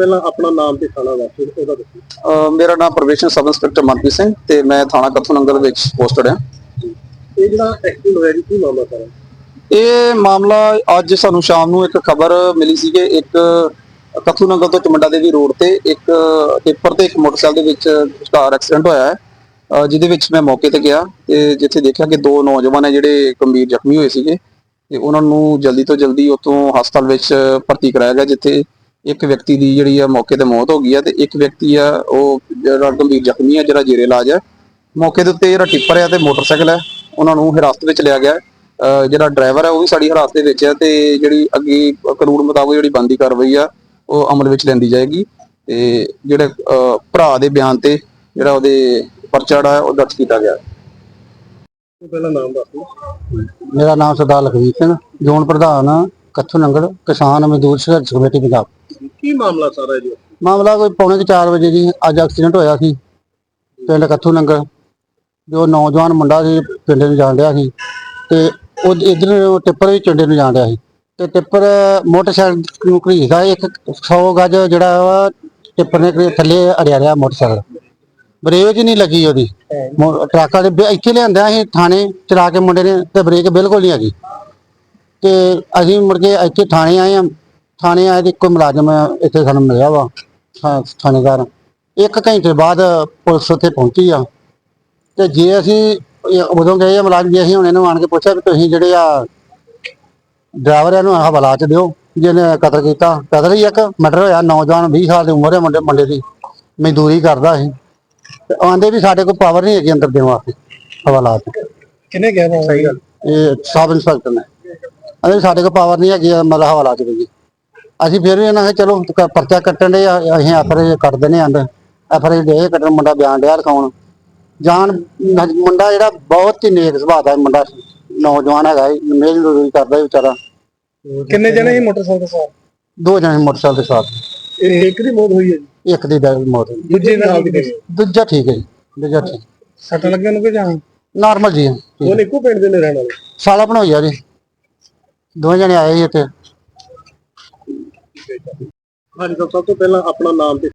ਪਹਿਲਾਂ ਆਪਣਾ ਨਾਮ ਤੇ ਥਾਣਾ ਦੱਸੋ ਉਹਦਾ ਦੱਸੋ। ਅਹ ਮੇਰਾ ਨਾਮ prevention sub inspector Manpreet Singh ਤੇ ਮੈਂ ਥਾਣਾ ਕੱਥੂ ਨੰਗਲ ਵਿੱਚ ਪੋਸਟਡ ਹਾਂ। ਇਹ ਜਿਹੜਾ ਐਕਸੀਡੈਂਟ ਹੋਇਆ ਜੀ ਕੀ ਮਾਮਲਾ ਸਾਰਾ? ਇਹ ਮਾਮਲਾ ਅੱਜ ਸਾਨੂੰ ਸ਼ਾਮ ਨੂੰ ਇੱਕ ਖਬਰ ਮਿਲੀ ਸੀ ਕਿ ਇੱਕ ਕੱਥੂ ਨੰਗਲ ਤੋਂ ਚਮੰਡਾ ਦੇਵੀ ਰੋਡ ਤੇ ਇੱਕ ਟਿੱਪਰ ਤੇ ਇੱਕ ਮੋਟਰਸਾਈਕਲ ਦੇ ਵਿੱਚ ਕਾਰ ਐਕਸੀਡੈਂਟ ਹੋਇਆ ਹੈ ਅਹ ਜਿਹਦੇ ਵਿੱਚ ਮੈਂ ਮੌਕੇ ਤੇ ਗਿਆ ਤੇ ਜਿੱਥੇ ਦੇਖਿਆ ਕਿ ਦੋ ਨੌਜਵਾਨ ਹੈ ਜਿਹੜੇ ਗੰਭੀਰ ਜ਼ਖਮੀ ਹੋਏ ਸੀਗੇ ਤੇ ਉਹਨਾਂ ਨੂੰ ਜਲਦੀ ਤੋਂ ਜਲਦੀ ਉੱਥੋਂ ਹਸਪਤਾਲ ਵਿੱਚ ਭਰਤੀ ਕਰਾਇਆ ਗਿਆ ਜਿੱਥੇ ਇੱਕ ਵਿਅਕਤੀ ਦੀ ਜਿਹੜੀ ਆ ਮੌਕੇ ਤੇ ਮੌਤ ਹੋ ਗਈ ਹੈ ਤੇ ਇੱਕ ਵਿਅਕਤੀ ਆ ਉਹ ਜਿਹੜਾ ਗੰਭੀਰ ਜ਼ਖਮੀ ਹੈ ਜਿਹੜਾ ਜੇਰੇ ਇਲਾਜ ਹੈ ਮੌਕੇ ਦੇ ਉੱਤੇ ਜਿਹੜਾ ਟਿੱਪਰ ਹੈ ਤੇ ਮੋਟਰਸਾਈਕਲ ਹੈ ਉਹਨਾਂ ਨੂੰ ਹਿਰਾਸਤ ਵਿੱਚ ਲਿਆ ਗਿਆ। ਜਿਹੜਾ ਡਰਾਈਵਰ ਹੈ ਉਹ ਵੀ ਸਾਡੀ ਹਿਰਾਸਤ ਦੇ ਵਿੱਚ ਹੈ ਤੇ ਜਿਹੜੀ ਅੱਗੇ ਕਾਨੂੰਨ ਮੁਤਾਬਕ ਜਿਹੜੀ ਬੰਦੀ ਕਾਰਵਾਈ ਆ ਉਹ ਅਮਲ ਵਿੱਚ ਲੈਂਦੀ ਜਾਏਗੀ। ਤੇ ਜਿਹੜੇ ਭਰਾ ਦੇ ਬਿਆਨ ਤੇ ਜਿਹੜਾ ਉਹਦੇ ਪਰਚਾ ਜਿਹੜਾ ਉਹ ਦਰਜ ਕੀਤਾ ਗਿਆ। ਪਹਿਲਾਂ ਨਾਮ ਦੱਸੋ ਮੇਰਾ ਨਾਮ ਸਰਦਾਰ ਲਖਵੀਰ ਸਿੰਘ ਜ਼ੋਨ ਪ੍ਰਧਾਨ ਕੱਥੂ ਨੰਗਲ ਕਿਸਾਨ ਮਜ਼ਦੂਰ ਸੰਘਰਸ਼ ਕਮੇਟੀ ਪੰਜਾਬ। ਕੀ ਮਾਮਲਾ ਸਾਰਾ ਜੀ? ਮਾਮਲਾ ਕੋਈ ਪੌਣੇ 4 ਵਜੇ ਜੀ ਅੱਜ ਐਕਸੀਡੈਂਟ ਹੋਇਆ ਸੀ, ਪਿੰਡ ਕੱਥੂ ਨੰਗਲ। ਜੋ ਨੌਜਵਾਨ ਮੁੰਡਾ ਸੀ, ਪਿੰਡ ਨੂੰ ਜਾਣ ਰਿਹਾ ਸੀ ਤੇ ਉਹ ਇਧਰ ਟਿੱਪਰ ਵੀ ਚੰਡੇ ਨੂੰ ਜਾਣ ਰਿਹਾ ਸੀ। ਤੇ ਟਿੱਪਰ ਮੋਟਰਸਾਈਕਲ ਨੂੰ ਘਰੀਸਦਾ ਇੱਕ 100 ਗਜ ਜਿਹੜਾ ਵਾ ਟਿੱਪਰ ਨੇ ਥੱਲੇ ਅੜਿਆ ਰਿਹਾ ਮੋਟਰਸਾਈਕਲ। ਬ੍ਰੇਕ ਹੀ ਨਹੀਂ ਲੱਗੀ ਉਹਦੀ। ਮੋ- ਟਰੱਕਾਂ ਦੇ ਇੱਥੇ ਲਿਆਂਦਾ ਸੀ ਥਾਣੇ, ਚਲਾ ਕੇ ਮੁੰਡੇ ਨੇ ਤੇ ਬ੍ਰੇਕ ਬਿਲਕੁਲ ਨਹੀਂ ਹੈਗੀ। ਤੇ ਅਸੀਂ ਮੁੜ ਕੇ ਇੱਥੇ ਥਾਣੇ ਆਏ ਆ ਥਾਣੇ ਆਏ ਤੇ ਇੱਕੋ ਮੁਲਾਜ਼ਮ ਇੱਥੇ ਸਾਨੂੰ ਮਿਲਿਆ ਵਾ ਥਾ- ਥਾਣੇਦਾਰ। ਇੱਕ ਘੰਟੇ ਬਾਅਦ ਪੁਲਿਸ ਉੱਥੇ ਪਹੁੰਚੀ ਆ। ਤੇ ਜੇ ਅਸੀਂ ਇਹ ਉਦੋਂ ਗਏ ਆ ਮੁਲਾਜ਼ਮ ਜੀ ਅਸੀਂ ਹੁਣ ਇਹਨੂੰ ਆਣ ਕੇ ਪੁੱਛਿਆ ਵੀ ਤੁਸੀਂ ਜਿਹੜੇ ਆ ਡਰਾਈਵਰ ਇਹਨੂੰ ਹਵਾਲਾ ਚ ਦਿਓ ਜਿਹਨੇ ਕਤਲ ਕੀਤਾ। ਕਤਲ ਹੀ ਇੱਕ ਮਰਡਰ ਹੋਇਆ ਨੌਜਵਾਨ 20 ਸਾਲ ਦੀ ਉਮਰ ਹੈ ਮੁੰਡੇ ਮੁੰਡੇ ਦੀ। ਮਜ਼ਦੂਰੀ ਕਰਦਾ ਸੀ। ਤੇ ਆਂਦੇ ਵੀ ਸਾਡੇ ਕੋਲ ਪਾਵਰ ਨਹੀਂ ਹੈਗੀ ਅੰਦਰ ਦੇਣ ਵਾਸਤੇ ਹਵਾਲਾ ਚ। ਕਿਹਨੇ ਕਿਹਾ ਸਹੀ ਗੱਲ ਇਹ ਸਬ ਇੰਸਪੈਕਟਰ ਨੇ ਅਰੇ ਸਾਡੇ ਕੋਲ ਪਾਵਰ ਨਹੀਂ ਹੈਗੀ ਮਤਲਬ ਹਵਾਲਾ ਚ ਵੀ ਅਸੀਂ ਫਿਰ ਵੀ ਇਹਨਾਂ ਨੇ ਚਲੋ ਕ- ਪਰਚਾ ਕੱਟਣ ਦੇ ਅਸੀਂ ਐਫਰੇ ਕੱਟ ਦਿੰਦੇ ਆਂ ਐਫਰੇ ਦੇ ਕੱਟਣ ਮੁੰਡਾ ਬਿਆਨ ਡਿਆ ਲਿਖਾਉਣ। ਜਾਨ ਨ- ਮੁੰਡਾ ਜਿਹੜਾ ਬਹੁਤ ਹੀ ਨੇਕ ਸੁਭਾਅ ਦਾ ਮੁੰਡਾ ਸੀ। ਨੌਜਵਾਨ ਹੈਗਾ ਮੇਲ ਰੋਈ ਕਰਦਾ ਵਿਚਾਰਾ। ਕਿੰਨੇ ਜਣੇ ਸੀ ਮੋਟਰਸਾਈਕਲ ਸਵਾਰ? ਦੋ ਜਣੇ ਮੋਟਰਸਾਈਕਲ ਦੇ ਸਾਥ ਇਹ ਇੱਕ ਦੀ ਮੌਤ ਹੋਈ ਹੈ ਜੀ? ਇੱਕ ਦੀ ਡੈਥ ਮੌਤ ਹੋਈ। ਦੂਜੇ ਨਾਲ ਦੀ ਦੂਜਾ ਠੀਕ ਹੈ ਜੀ ਦੂਜਾ ਠੀਕ। ਸੱਟ ਲੱਗਣ ਨੂੰ ਕਿ ਜਾਂ? ਨਾਰਮਲ ਜੀ ਠੀਕ। ਉਹ ਇੱਕੋ ਪਿੰਡ ਦੇ ਨੇ ਰਹਿਣ ਵਾਲੇ? ਸਾਲਾ ਬਣਾਈ ਆ ਜੀ। ਦੋ ਜਣੇ ਆਏ ਸੀ ਇੱਥੇ। ਹਾਂਜੀ ਤਾਂ ਸਭ ਤੋਂ ਪਹਿਲਾਂ ਆਪਣਾ ਨਾਮ ਤੇ